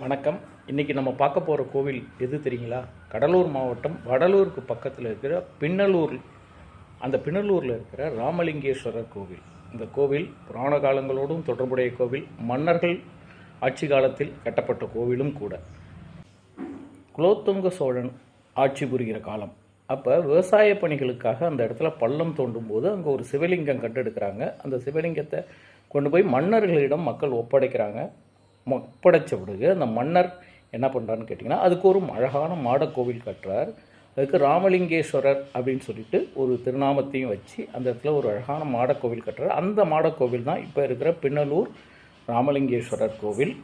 வணக்கம். இன்றைக்கி நம்ம பார்க்க போகிற கோவில் எது தெரியுங்களா? கடலூர் மாவட்டம் வடலூருக்கு பக்கத்தில் இருக்கிற பின்னலூர் அந்த பின்னலூரில் இருக்கிற ராமலிங்கேஸ்வரர் கோவில். இந்த கோவில் புராண காலங்களோடும் தொடர்புடைய கோவில். மன்னர்கள் ஆட்சி காலத்தில் கட்டப்பட்ட கோவிலும் கூட. குலோத்துங்க சோழன் ஆட்சி புரிகிற காலம். அப்போ விவசாய பணிகளுக்காக அந்த இடத்துல பள்ளம் தோண்டும் போது அங்கே ஒரு சிவலிங்கம் கண்டெடுக்கிறாங்க அந்த சிவலிங்கத்தை கொண்டு போய் மன்னர்களிடம் மக்கள் ஒப்படைக்கிறாங்க. ஒப்படைச்ச பிறகு அந்த மன்னர் என்ன பண்ணுறான்னு கேட்டிங்கன்னா அதுக்கு ஒரு அழகான மாடக் கோவில் கட்டுறார். அதுக்கு ராமலிங்கேஸ்வரர் அப்படின்னு சொல்லிட்டு ஒரு திருநாமத்தையும் வச்சு அந்த இடத்துல ஒரு அழகான மாடக் கோவில் கட்டுறார். அந்த மாடக் கோவில் தான் இப்போ இருக்கிற பின்னலூர் ராமலிங்கேஸ்வரர் கோவில்.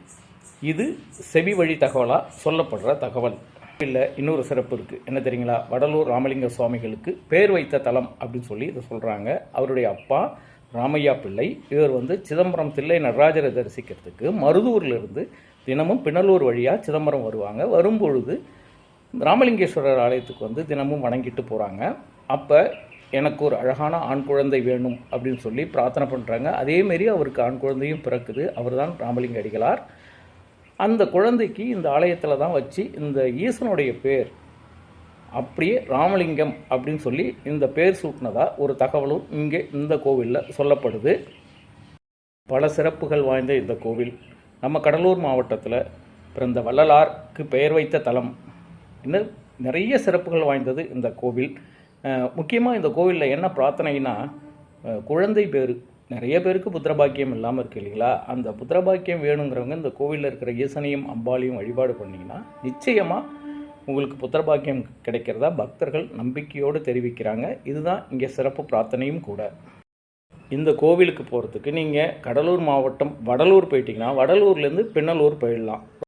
இது செவி வழி தகவலாக சொல்லப்படுற தகவல். இல்லை இன்னொரு சிறப்பு இருக்குது என்ன தெரியுங்களா? வடலூர் ராமலிங்க சுவாமிகளுக்கு பேர் வைத்த தலம் அப்படின்னு சொல்லி இதை சொல்கிறாங்க அவருடைய அப்பா ராமையா பிள்ளை. இவர் வந்து சிதம்பரம் தில்லை நடராஜரை தரிசிக்கிறதுக்கு மருதூர்ல இருந்து தினமும் பிணலூர் வழியாக சிதம்பரம் வருவாங்க. வரும்பொழுது ராமலிங்கேஸ்வரர் ஆலயத்துக்கு வந்து தினமும் வணங்கிட்டு போகிறாங்க அப்போ எனக்கு ஒரு அழகான ஆண் குழந்தை வேணும் அப்படின்னு சொல்லி பிரார்த்தனை பண்ணுறாங்க அதேமாரி அவருக்கு ஆண் குழந்தையும் பிறக்குது. அவர் தான் ராமலிங்க அடிகளார். அந்த குழந்தைக்கு இந்த ஆலயத்தில் தான் வச்சு இந்த ஈசனுடைய பேர் அப்படியே ராமலிங்கம் அப்படின்னு சொல்லி இந்த பேர் சூட்டினதா ஒரு தகவலும் இங்கே இந்த கோவிலில் சொல்லப்படுது. பல சிறப்புகள் வாய்ந்த இந்த கோவில். நம்ம கடலூர் மாவட்டத்தில் பிறந்த வள்ளலாருக்கு பெயர் வைத்த தலம். இன்னும் நிறைய சிறப்புகள் வாய்ந்தது இந்த கோவில். முக்கியமாக இந்த கோவிலில் என்ன பிரார்த்தனைனா குழந்தை பேர். நிறைய பேருக்கு புத்திரபாக்கியம் இல்லாமல் இருக்கு இல்லைங்களா? அந்த புத்திரபாக்கியம் வேணுங்கிறவங்க இந்த கோவிலில் இருக்கிற ஈசனையும் அம்பாளையும் வழிபாடு பண்ணிங்கன்னா நிச்சயமாக உங்களுக்கு புத்திரபாக்கியம் கிடைக்கிறதா? பக்தர்கள் நம்பிக்கையோடு தெரிவிக்கிறாங்க. இதுதான் இங்கே சிறப்பு பிரார்த்தனையும் கூட. இந்த கோவிலுக்கு போகிறதுக்கு நீங்கள் கடலூர் மாவட்டம் வடலூர் போயிட்டீங்கன்னா வடலூர்லேருந்து பின்னலூர் போயிடலாம்.